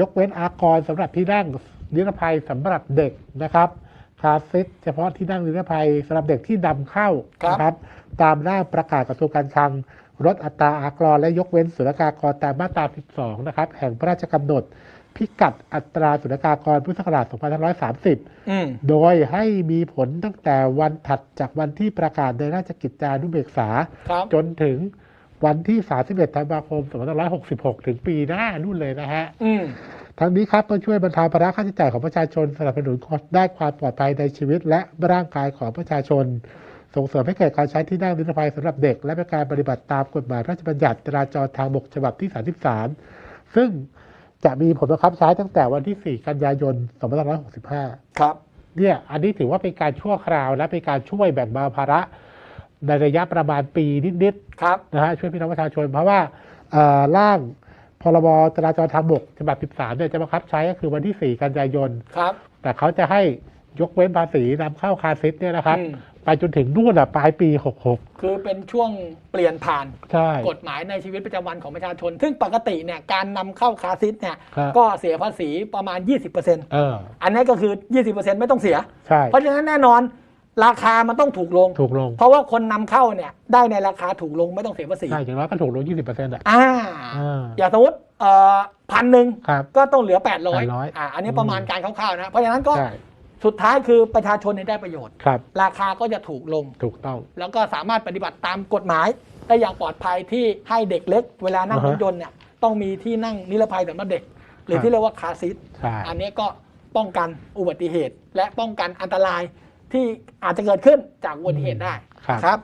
ยกเว้นอากรสำหรับที่นั่งนิรภัยสำหรับเด็กนะครับคาซิทเฉพาะที่นั่งนิรภัยสำหรับเด็กที่นำเข้าครับนะครับ ตามร่างประกาศกระทรวงการคลังลดอัตราอากรและยกเว้นศุลกากรตามมาตรา 12 นะครับ แห่งพระราชกำหนด พิกัดอัตราศุลกากรพุทธศักราช 2530อืมโดยให้มีผลตั้งแต่วันถัดจากวันที่ประกาศในราชกิจจานุเบกษาครับจนถึง วันที่ 31 ธันวาคม 2566 ถึงปีหน้านู่นเลยนะฮะอืมทั้งนี้ครับเพื่อช่วยบรรเทาภาระค่าใช้จ่ายของประชาชนสนับสนุนได้านความปลอดภัยในชีวิต และร่างกายของประชาชน ส่งเสริมให้เกิดการใช้ที่นั่งนิรภัยสำหรับเด็ก และเป็นการปฏิบัติตามกฎหมายพระราชบัญญัติจราจรทางบกฉบับที่ 33 ซึ่งจะมีผลบังคับใช้ตั้งแต่วันที่ 4 กันยายน 2565 ครับ เนี่ย อันนี้ถือว่าเป็นการชั่วคราวและเป็นการช่วยแบ่งเบาภาระ ในระยะประมาณปีนิดๆครับนะฮะช่วยพี่น้องประชาชน เพราะว่าเอ่อร่างพรบจราจรทางบกฉบับ 13เนี่ยจะบังคับใช้ก็คือวันที่ 4 กันยายน ครับ แต่เขาจะให้ยกเว้นภาษีนำเข้าคาร์ซิทเนี่ยนะครับ อืม ไปจนถึงนู่นอะปลายปี66คือเป็นช่วงเปลี่ยนผ่านใช่ กฎหมายในชีวิตประจำวันของประชาชน ซึ่งปกติเนี่ยการนำเข้าคาซิสเนี่ยครับ ก็เสียภาษีประมาณ 20%เอออันนี้ก็คือ 20%ไม่ต้องเสีย ใช่ เพราะฉะนั้นแน่นอน ราคามันต้องถูกลง ถูกลงเพราะว่าคนนำเข้าเนี่ยได้ในราคาถูกลงไม่ต้องเสียภาษีใช่อย่างน้อยก็ถูกลง 20%อะอ่าอ่าอย่างสมมติเอ่อพันหนึ่งครับก็ต้องเหลือ800 800อ่าอันนี้ประมาณการคร่าวๆนะ เพราะฉะนั้นก็ใช่สุดท้ายคือประชาชนเนี่ยได้ประโยชน์ครับราคาก็จะถูกลงถูกต้อง แล้วก็สามารถปฏิบัติตามกฎหมาย ได้อย่างปลอดภัยที่ให้เด็กเล็ก เวลานั่งอ่ารฮะถยนต์เนี่ยต้องมีที่นั่งนิรภัยสำหรับเด็ก หรือครับที่เรียกว่าคาร์ซีทใช่อันนี้ก็ป้องกันอุบัติเหตุ และป้องกันอันตราย ที่อาจจะเกิดขึ้นจากอุบัติเหตุได้ครับนะครับ